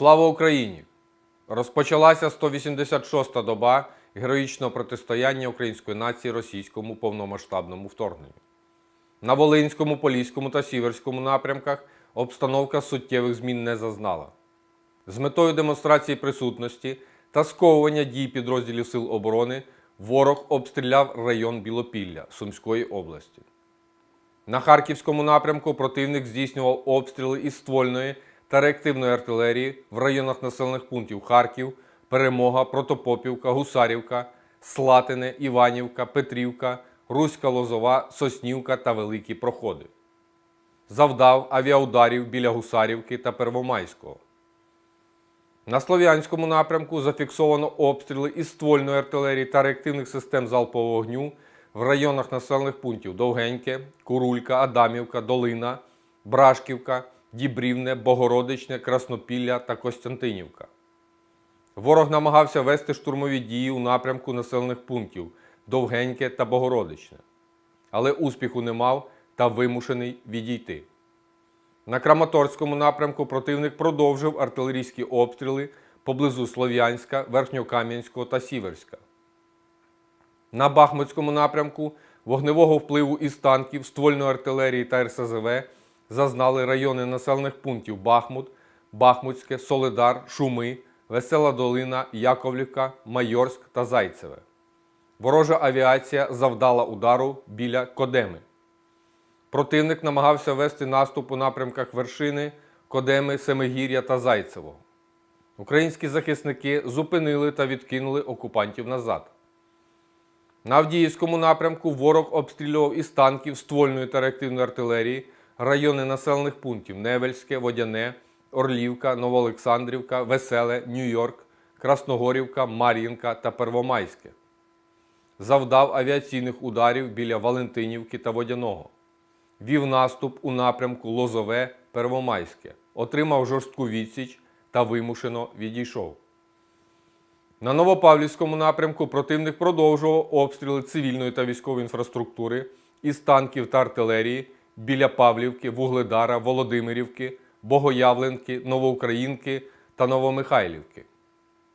Слава Україні! Розпочалася 186-та доба героїчного протистояння української нації російському повномасштабному вторгненню. На Волинському, Поліському та Сіверському напрямках обстановка суттєвих змін не зазнала. З метою демонстрації присутності та сковування дій підрозділів Сил оборони ворог обстріляв район Білопілля Сумської області. На Харківському напрямку противник здійснював обстріли із ствольної та реактивної артилерії в районах населених пунктів Харків, Перемога, Протопопівка, Гусарівка, Слатине, Іванівка, Петрівка, Руська Лозова, Соснівка та Великі Проходи. Завдав авіаударів біля Гусарівки та Первомайського. На Слов'янському напрямку зафіксовано обстріли із ствольної артилерії та реактивних систем залпового вогню в районах населених пунктів Довгеньке, Курулька, Адамівка, Долина, Брашківка, Дібрівне, Богородичне, Краснопілля та Костянтинівка. Ворог намагався вести штурмові дії у напрямку населених пунктів Довгеньке та Богородичне, але успіху не мав та вимушений відійти. На Краматорському напрямку противник продовжив артилерійські обстріли поблизу Слов'янська, Верхньокам'янського та Сіверська. На Бахмутському напрямку вогневого впливу із танків, ствольної артилерії та РСЗВ зазнали райони населених пунктів Бахмут, Бахмутське, Солидар, Шуми, Весела Долина, Яковлівка, Майорськ та Зайцеве. Ворожа авіація завдала удару біля Кодеми. Противник намагався вести наступ у напрямках Вершини, Кодеми, Семигір'я та Зайцевого. Українські захисники зупинили та відкинули окупантів назад. На Авдіївському напрямку ворог обстрілював із танків ствольної та реактивної артилерії райони населених пунктів Невельське, Водяне, Орлівка, Новоолександрівка, Веселе, Нью-Йорк, Красногорівка, Мар'їнка та Первомайське. Завдав авіаційних ударів біля Валентинівки та Водяного. Вів наступ у напрямку Лозове, Первомайське, отримав жорстку відсіч та вимушено відійшов. На Новопавлівському напрямку противник продовжував обстріли цивільної та військової інфраструктури із танків та артилерії біля Павлівки, Вугледара, Володимирівки, Богоявленки, Новоукраїнки та Новомихайлівки.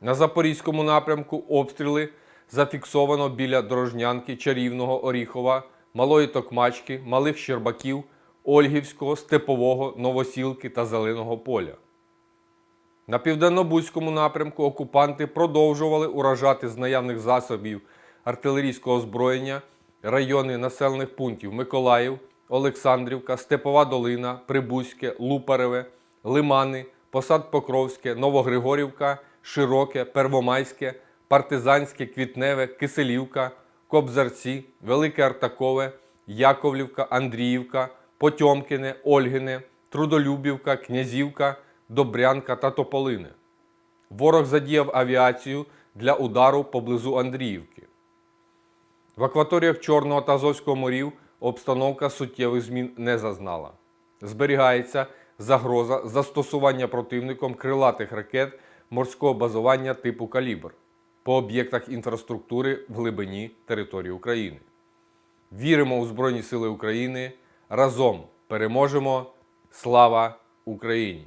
На Запорізькому напрямку обстріли зафіксовано біля Дорожнянки, Чарівного, Оріхова, Малої Токмачки, Малих Щербаків, Ольгівського, Степового, Новосілки та Зеленого поля. На південно-бузькому напрямку окупанти продовжували уражати з наявних засобів артилерійського озброєння райони населених пунктів Миколаїв, Олександрівка, Степова Долина, Прибузьке, Лупареве, Лимани, Посад Покровське, Новогригорівка, Широке, Первомайське, Партизанське, Квітневе, Киселівка, Кобзарці, Велике Артакове, Яковлівка, Андріївка, Потьомкине, Ольгине, Трудолюбівка, Князівка, Добрянка та Тополине. Ворог задіяв авіацію для удару поблизу Андріївки. В акваторіях Чорного та Азовського морів обстановка суттєвих змін не зазнала. Зберігається загроза застосування противником крилатих ракет морського базування типу Калібр по об'єктах інфраструктури в глибині території України. Віримо у Збройні Сили України. Разом переможемо! Слава Україні!